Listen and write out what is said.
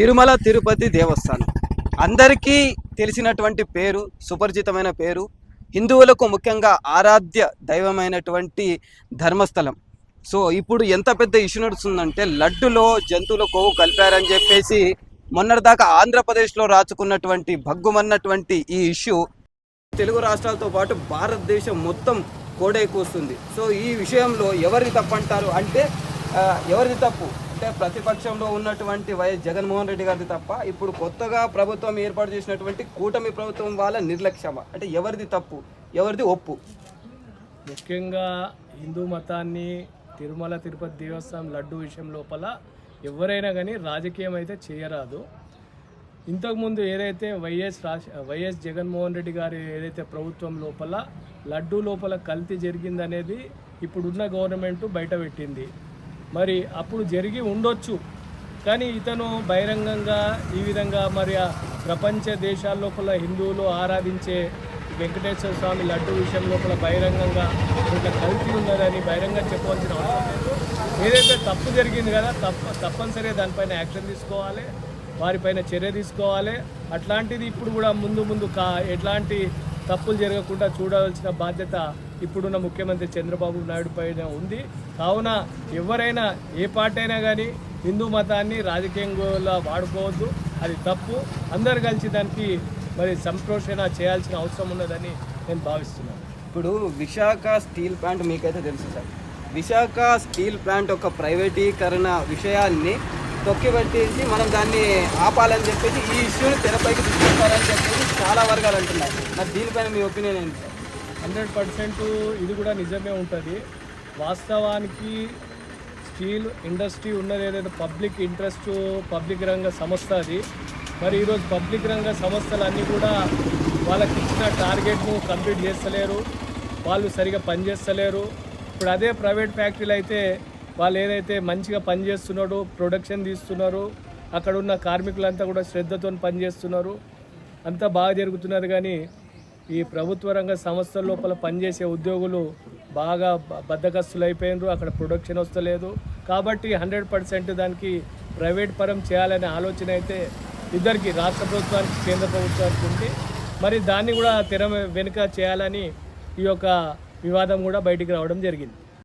తిరుమల తిరుపతి దేవస్థానం. అందరికీ తెలిసినటువంటి పేరు సుపరిచితమైన పేరు హిందువులకు ముఖ్యంగా ఆరాధ్య దైవమైనటువంటి ధర్మస్థలం. సో ఇప్పుడు ఎంత పెద్ద ఇష్యూ నడుస్తుందంటే లడ్డులో జంతువుల కొవ్వు కలిపారని చెప్పేసి మొన్నటిదాకా ఆంధ్రప్రదేశ్లో రాచుకున్నటువంటి భగ్గుమన్నటువంటి ఈ ఇష్యూ తెలుగు రాష్ట్రాలతో పాటు భారతదేశం మొత్తం కోడే కూస్తుంది సో ఈ విషయంలో ఎవరిది తప్పు అంటారు అంటే ఎవరిది తప్పు? అంటే ప్రతిపక్షంలో ఉన్నటువంటి వైఎస్ జగన్మోహన్ రెడ్డి గారిది తప్ప ఇప్పుడు కొత్తగా ప్రభుత్వం ఏర్పాటు చేసినటువంటి కూటమి ప్రభుత్వం వాళ్ళ నిర్లక్ష్యమా. అంటే ఎవరిది తప్పు ఎవరిది ఒప్పు? ముఖ్యంగా హిందూ మతాన్ని తిరుమల తిరుపతి దేవస్థానం లడ్డు విషయం లోపల ఎవరైనా కానీ రాజకీయం అయితే చేయరాదు. ఇంతకుముందు ఏదైతే వైఎస్ రాజ్ వైఎస్ జగన్మోహన్ రెడ్డి గారు ఏదైతే ప్రభుత్వం లోపల లడ్డు లోపల కల్తీ జరిగిందనేది ఇప్పుడున్న గవర్నమెంట్ బయట పెట్టింది. మరి అప్పుడు జరిగి ఉండొచ్చు. కానీ ఇతను బహిరంగంగా ఈ విధంగా మరి ఆ ప్రపంచ దేశాల లోపల హిందువులు ఆరాధించే వెంకటేశ్వర స్వామి లడ్డు విషయం లోపల బహిరంగంగా ఇట్లా కల్తీ ఉన్నదని బహిరంగ చెప్పవలసిన అవసరం ఏదైతే తప్పు జరిగింది కదా తప్ప తప్పనిసరిగా దానిపైన యాక్షన్ తీసుకోవాలి వారిపైన చర్య తీసుకోవాలి. అట్లాంటిది ఇప్పుడు కూడా ముందు ముందు కా ఎట్లాంటి తప్పులు జరగకుండా చూడవలసిన బాధ్యత ఇప్పుడున్న ముఖ్యమంత్రి చంద్రబాబు నాయుడు పైన ఉంది. కావున ఎవరైనా ఏ పార్టీ అయినా కానీ హిందూ మతాన్ని రాజకీయంగా వాడుకోవద్దు. అది తప్పు. అందరు కలిసి దానికి మరి సంతోషణ చేయాల్సిన అవసరం ఉన్నదని నేను భావిస్తున్నాను. ఇప్పుడు విశాఖ స్టీల్ ప్లాంట్ మీకైతే తెలుసు సార్. విశాఖ స్టీల్ ప్లాంట్ ఒక ప్రైవేటీకరణ విషయాన్ని తొక్కిపెట్టేసి మనం దాన్ని ఆపాలని చెప్పేసి ఈ ఇష్యూని తెరపైకి తీసుకొస్తారని చెప్పేసి చాలా వర్గాలు అంటున్నారు. మరి దీనిపైన మీ ఒపీనియన్ ఏంటి హండ్రెడ్ పర్సెంట్ ఇది కూడా నిజమే ఉంటుంది. వాస్తవానికి స్టీల్ ఇండస్ట్రీ ఉన్నది ఏదైతే పబ్లిక్ ఇంట్రెస్ట్ పబ్లిక్ రంగ సంస్థ అది మరి ఈరోజు పబ్లిక్ రంగ సంస్థలన్నీ కూడా వాళ్ళకి ఇచ్చిన టార్గెట్ను కంప్లీట్ చేస్తలేరు వాళ్ళు సరిగా పనిచేస్తలేరు. ఇప్పుడు అదే ప్రైవేట్ ఫ్యాక్టరీలు అయితే వాళ్ళు ఏదైతే మంచిగా పనిచేస్తున్నారో ప్రొడక్షన్ తీస్తున్నారు అక్కడ ఉన్న కార్మికులంతా కూడా శ్రద్ధతో పనిచేస్తున్నారు అంతా బాగా జరుగుతున్నారు. కానీ ఈ ప్రభుత్వ రంగ సంస్థల లోపల పనిచేసే ఉద్యోగులు బాగా బద్దకస్తులు అయిపోయినారు అక్కడ ప్రొడక్షన్ వస్తలేదు. కాబట్టి హండ్రెడ్ పర్సెంట్ దానికి ప్రైవేట్ పరం చేయాలనే ఆలోచన అయితే ఇద్దరికి రాష్ట్ర ప్రభుత్వానికి కేంద్ర ప్రభుత్వానికి ఉంది. మరి దాన్ని కూడా తెర వెనుక చేయాలని ఈ యొక్క వివాదం కూడా బయటికి రావడం జరిగింది.